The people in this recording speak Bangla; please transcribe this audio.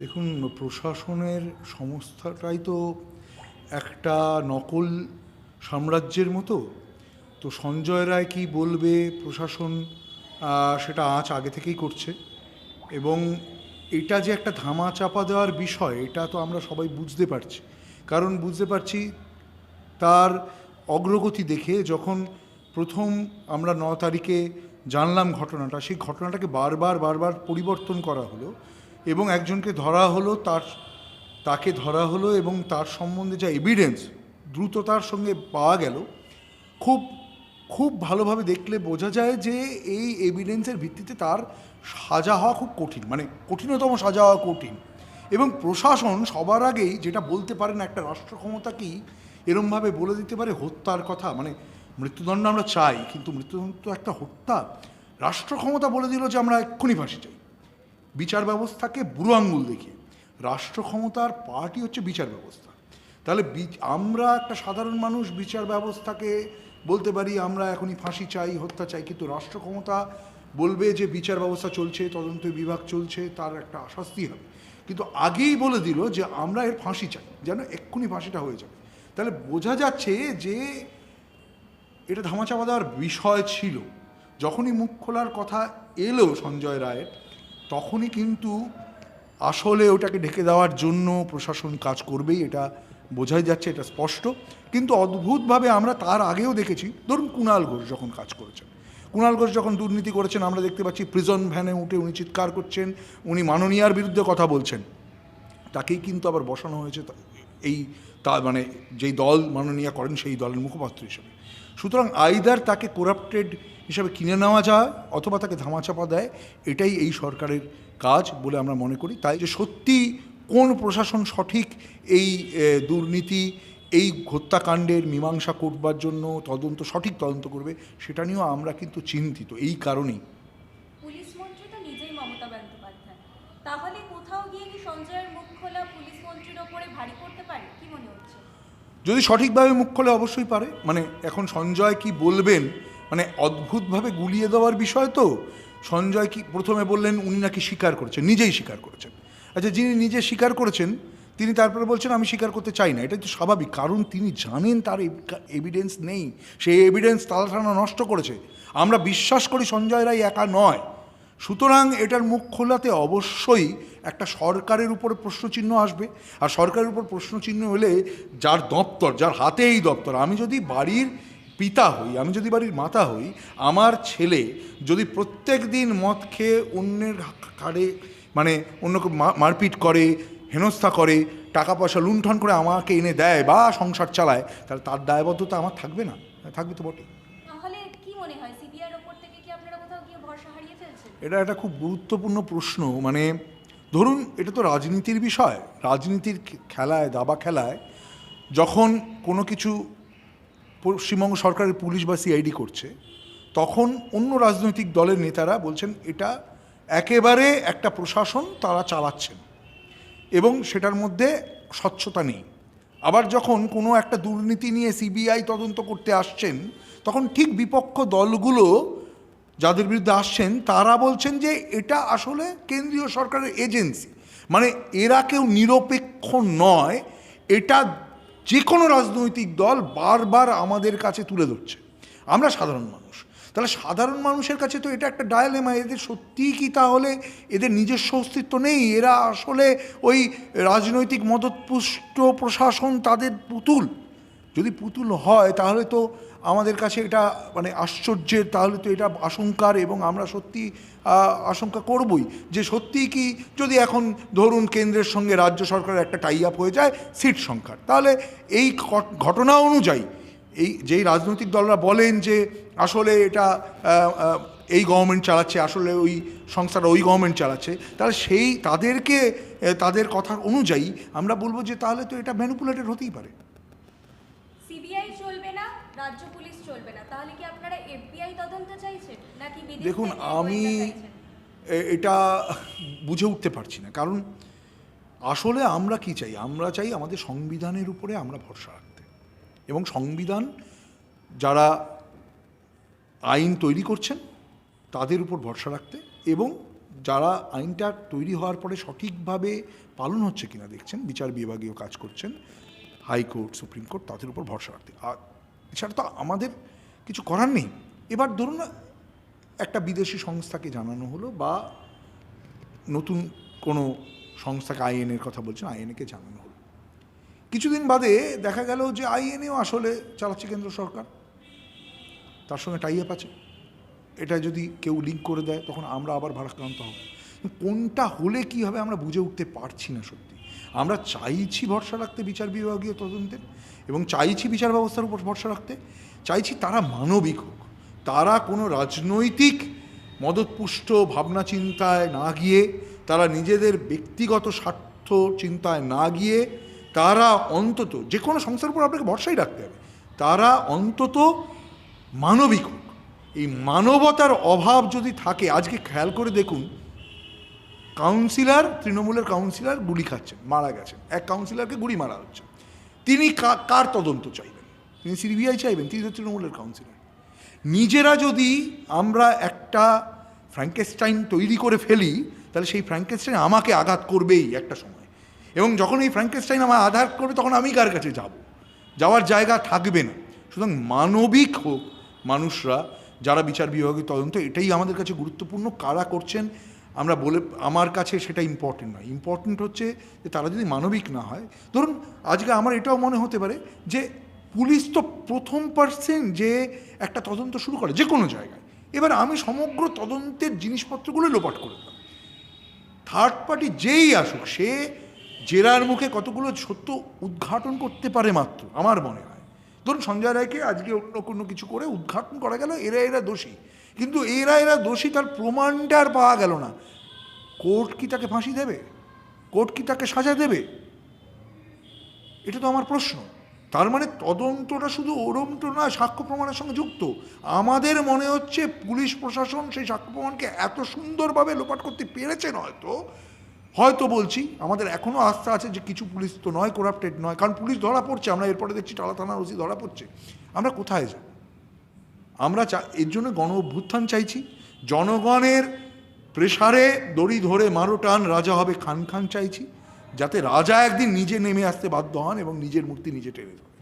দেখুন, প্রশাসনের সংস্থাটাই তো একটা নকল সাম্রাজ্যের মতো। তো সঞ্জয় রায় কি বলবে প্রশাসন সেটা আঁচ আগে থেকেই করছে। এবং এটা যে একটা ধামা চাপা দেওয়ার বিষয়, এটা তো আমরা সবাই বুঝতে পারছি। কারণ বুঝতে পারছি তার অগ্রগতি দেখে যখন প্রথম আমরা ন তারিখে জানলাম ঘটনাটা, সেই ঘটনাটাকে বারবার বারবার পরিবর্তন করা হলো। এবং একজনকে ধরা হলো, তার, তাকে ধরা হলো এবং তার সম্বন্ধে যা এভিডেন্স দ্রুততার সঙ্গে পাওয়া গেল। খুব খুব ভালোভাবে দেখলে বোঝা যায় যে এই এভিডেন্সের ভিত্তিতে তার সাজা হওয়া খুব কঠিন মানে কঠিনতম সাজা হওয়া কঠিন। এবং প্রশাসন সবার আগেই যেটা বলতে পারে না একটা রাষ্ট্র ক্ষমতাকেই এরমভাবে বলে দিতে পারে হত্যার কথা মানে মৃত্যুদণ্ড আমরা চাই, কিন্তু মৃত্যুদণ্ড তো একটা হত্যা। রাষ্ট্র ক্ষমতা বলে দিল যে আমরা এক্ষুনি ফাঁসি চাই। বিচার ব্যবস্থাকে বুড়ো আঙ্গুল দেখিয়ে। রাষ্ট্র ক্ষমতার পার্টি হচ্ছে বিচার ব্যবস্থা। তাহলে আমরা একটা সাধারণ মানুষ বিচার ব্যবস্থাকে বলতে পারি, আমরা এখনই ফাঁসি চাই, হত্যা চাই, কিন্তু রাষ্ট্র ক্ষমতা বলবে যে বিচার ব্যবস্থা চলছে, তদন্ত বিভাগ চলছে, তার একটা শাস্তি হবে। কিন্তু আগেই বলে দিল যে আমরা এর ফাঁসি চাই, যেন এক্ষুনি ফাঁসিটা হয়ে যাবে। তাহলে বোঝা যাচ্ছে যে এটা ধামাচাপা দেওয়ার বিষয় ছিল। যখনই মুখ খোলার কথা এলো সঞ্জয় রায়ের তখনই কিন্তু আসলে ওটাকে ঢেকে দেওয়ার জন্য প্রশাসন কাজ করবেই, এটা বোঝাই যাচ্ছে, এটা স্পষ্ট। কিন্তু অদ্ভুতভাবে আমরা তার আগেও দেখেছি, ধরুন কুণাল ঘোষ যখন কাজ করেছেন। কুণাল ঘোষ যখন দুর্নীতি করেছেন, আমরা দেখতে পাচ্ছি প্রিজন ভ্যানে উঠে উনি চিৎকার করছেন, উনি মাননীয়ার বিরুদ্ধে কথা বলছেন। তাকেই কিন্তু আবার বসানো হয়েছে এই তা মানে যেই দল মাননীয় করেন সেই দলের মুখপাত্র হিসেবে। সুতরাং আইদার তাকে করাপ্টেড হিসাবে কিনে নেওয়া যায় অথবা তাকে ধামাচাপা দেয়, এটাই এই সরকারের কাজ বলে আমরা মনে করি। তাই যে সত্যি কোন প্রশাসন সঠিক এই দুর্নীতি, এই হত্যাকাণ্ডের মীমাংসা করবার জন্য তদন্ত, সঠিক তদন্ত করবে, সেটা নিয়েও আমরা কিন্তু চিন্তিত। এই কারণেই। তাহলে কোথাও গিয়ে কি সঞ্জয়ের মুখ খোলা পুলিশ মন্ত্রীর ওপরে ভারী করতে পারে? কি মনে যদি সঠিকভাবে মুখ খোলে অবশ্যই পারে। মানে এখন সঞ্জয় কি বলবেন? মানে অদ্ভুতভাবে গুলিয়ে দেওয়ার বিষয় তো। সঞ্জয় কি প্রথমে বললেন উনি নাকি স্বীকার করেছেন, নিজেই স্বীকার করেছেন। আচ্ছা যিনি নিজে স্বীকার করেছেন, তিনি তারপরে বলছেন, আমি স্বীকার করতে চাই না। এটাই তো স্বাভাবিক, কারণ তিনি জানেন তার এভিডেন্স নেই। সেই এভিডেন্স তালাটানা নষ্ট করেছে। আমরা বিশ্বাস করি সঞ্জয় রায় একা নয়। সুতরাং এটার মুখ খোলাতে অবশ্যই একটা সরকারের উপরে প্রশ্নচিহ্ন আসবে। আর সরকারের উপর প্রশ্নচিহ্ন হলে যার দপ্তর, যার হাতে এই দপ্তর, আমি যদি বাড়ির পিতা হই, আমি যদি বাড়ির মাতা হই, আমার ছেলে যদি প্রত্যেক দিন মদ খেয়ে অন্যের কারে মানে অন্যকে মারপিট করে, হেনস্থা করে টাকা পয়সা লুণ্ঠন করে আমাকে এনে দেয় বা সংসার চালায়, তাহলে তার দায়বদ্ধতা আমার থাকবে না? থাকবে তো বটে তাহলে কি মনে হয় সিবিআইয়ের ওপর থেকে কি আপনারা কোথাও গিয়ে ভরসা হারিয়ে ফেলছেন এটা একটা খুব গুরুত্বপূর্ণ প্রশ্ন। মানে ধরুন, এটা তো রাজনীতির বিষয়। রাজনীতির খেলায়, দাবা খেলায় যখন কোনো কিছু পশ্চিমবঙ্গ সরকারের পুলিশ বা সিআইডি করছে, তখন অন্য রাজনৈতিক দলের নেতারা বলছেন, এটা একেবারে একটা প্রশাসন তারা চালাচ্ছেন এবং সেটার মধ্যে স্বচ্ছতা নেই। আবার যখন কোনো একটা দুর্নীতি নিয়ে সিবিআই তদন্ত করতে আসছেন, তখন ঠিক বিপক্ষ দলগুলো যাদের বিরুদ্ধে আসছেন, তারা বলছেন যে এটা আসলে কেন্দ্রীয় সরকারের এজেন্সি। মানে এরা কেউ নিরপেক্ষ নয়, এটা যে কোনো রাজনৈতিক দল বারবার আমাদের কাছে তুলে ধরছে। আমরা সাধারণ মানুষ। তাহলে সাধারণ মানুষের কাছে তো এটা একটা ডায়ালেমা, এদের সত্যিই কি তাহলে এদের নিজস্ব অস্তিত্ব নেই? এরা আসলে ওই রাজনৈতিক মদতপুষ্ট প্রশাসন তাদের পুতুল। যদি পুতুল হয়, তাহলে তো আমাদের কাছে এটা মানে আশ্চর্যের, তাহলে তো এটা আশঙ্কার এবং আমরা সত্যি আশঙ্কা করবই যে সত্যিই কি যদি এখন ধরুন কেন্দ্রের সঙ্গে রাজ্য সরকারের একটা টাই আপ হয়ে যায়, সিট সংখ্যার। তাহলে এই ঘটনা অনুযায়ী এই যেই রাজনৈতিক দলরা বলেন যে আসলে এটা এই গভর্নমেন্ট চালাচ্ছে, আসলে ওই সংস্থাটা ওই গভর্নমেন্ট চালাচ্ছে, তাহলে সেই তাদেরকে তাদের কথা অনুযায়ী আমরা বলব যে তাহলে তো এটা ম্যানুপুলেটেড হতেই পারে। রাজ্য পুলিশ চলবে না। তাহলে কি আপনারা এফবিআই তদন্ত চাইছেন? নাকি দেখুন আমি এটা বুঝে উঠতে পারছি না। কারণ আসলে আমরা কি চাই? আমরা চাই আমাদের সংবিধানের উপরে আমরা ভরসা রাখতে। এবং সংবিধান যারা আইন তৈরি করছেন তাদের উপর ভরসা রাখতে এবং যারা আইনটা তৈরি হওয়ার পরে সঠিকভাবে পালন হচ্ছে কিনা দেখছেন বিচার বিভাগীয় কাজ করছেন হাইকোর্ট সুপ্রিম কোর্ট তাদের উপর ভরসা রাখতে। আর এছাড়া তো আমাদের কিছু করার নেই। এবার ধরুন একটা বিদেশি সংস্থাকে জানানো হলো বা নতুন কোনো সংস্থাকে আইএনের কথা বলছেন আইএনএকে জানানো হলো। কিছুদিন বাদে দেখা গেল যে আইএনএও আসলে চালাচ্ছে কেন্দ্র সরকার। তার সঙ্গে টাই আপ আছে। এটা যদি কেউ লিঙ্ক করে দেয়, তখন আমরা আবার ভারাক্রান্ত হব। কোনটা হলে কি হবে আমরা বুঝে উঠতে পারছি না সত্যি। আমরা চাইছি ভরসা রাখতে বিচার বিভাগীয় তদন্তের এবং চাইছি বিচার ব্যবস্থার উপর ভরসা রাখতে, চাইছি তারা মানবিক হোক। তারা কোনো রাজনৈতিক মদতপুষ্ট ভাবনা চিন্তায় না গিয়ে, তারা নিজেদের ব্যক্তিগত স্বার্থ চিন্তায় না গিয়ে, তারা অন্তত যে কোনো সংস্থার উপর আপনাকে ভরসাই রাখতে হবে। তারা অন্তত মানবিক হোক। এই মানবতার অভাব যদি থাকে, আজকে খেয়াল করে দেখুন কাউন্সিলর, তৃণমূলের কাউন্সিলর গুলি খাচ্ছেন মারা গেছেন। এক কাউন্সিলরকে গুলি মারা হচ্ছে। তিনি কার তদন্ত চাইবেন? তিনি সিবিআই চাইবেন? তিনি তো তৃণমূলের কাউন্সিলর। নিজেরা যদি আমরা একটা ফ্র্যাঙ্কেস্টাইন তৈরি করে ফেলি, তাহলে সেই ফ্র্যাঙ্কেস্টাইন আমাকে আঘাত করবেই একটা সময়। এবং যখন এই ফ্র্যাঙ্কেস্টাইন আমার আঘাত করবে, তখন আমি কার কাছে যাব? যাওয়ার জায়গা থাকবে না। সুতরাং মানবিক হোক মানুষরা, যারা বিচার বিভাগীয় তদন্ত, এটাই আমাদের কাছে গুরুত্বপূর্ণ। কারা করছেন? আমরা বলে, আমার কাছে সেটা ইম্পর্টেন্ট নয়। ইম্পর্টেন্ট হচ্ছে যে তারা যদি মানবিক না হয়, ধরুন আজকে আমার এটাও মনে হতে পারে যে পুলিশ তো প্রথম পার্সেন্ট যে একটা তদন্ত শুরু করে যে কোনো জায়গায়। এবার আমি সমগ্র তদন্তের জিনিসপত্রগুলো লোপাট করে দিলাম থার্ড পার্টি যেই আসুক, সে জেরার মুখে কতগুলো সত্য উদ্ঘাটন করতে পারে মাত্র, আমার মনে হয়। ধরুন সঞ্জয় রায়কে আজকে অন্য কোনো কিছু করে উদ্ঘাটন করা গেল, এরা এরা দোষী। কিন্তু এরা এরা দোষী তার প্রমাণটা আর পাওয়া গেল না। কোর্ট কি তাকে ফাঁসি দেবে? কোর্ট কি তাকে সাজা দেবে? এটা তো আমার প্রশ্ন। তার মানে তদন্তটা শুধু ওরম তো না, সাক্ষ্য প্রমাণের সঙ্গে যুক্ত। আমাদের মনে হচ্ছে পুলিশ প্রশাসন সেই সাক্ষ্য প্রমাণকে এত সুন্দরভাবে লোপাট করতে পেরেছেন হয়তো হয়তো বলছি, আমাদের এখনও আস্থা আছে যে কিছু পুলিশ তো নয় করাপ্টেড নয়। কারণ পুলিশ ধরা পড়ছে, আমরা এরপরে দেখছি টালা থানার ওসি ধরা পড়ছে। আমরা কোথায় যাব? আমরা চা, এর জন্য গণ অভ্যুত্থান চাইছি। জনগণের প্রেসারে দড়ি ধরে মারো টান রাজা হবে খান খান চাইছি, যাতে রাজা একদিন নিজে নেমে আসতে বাধ্য হন এবং নিজের মূর্তি নিজে টেনে ধরে।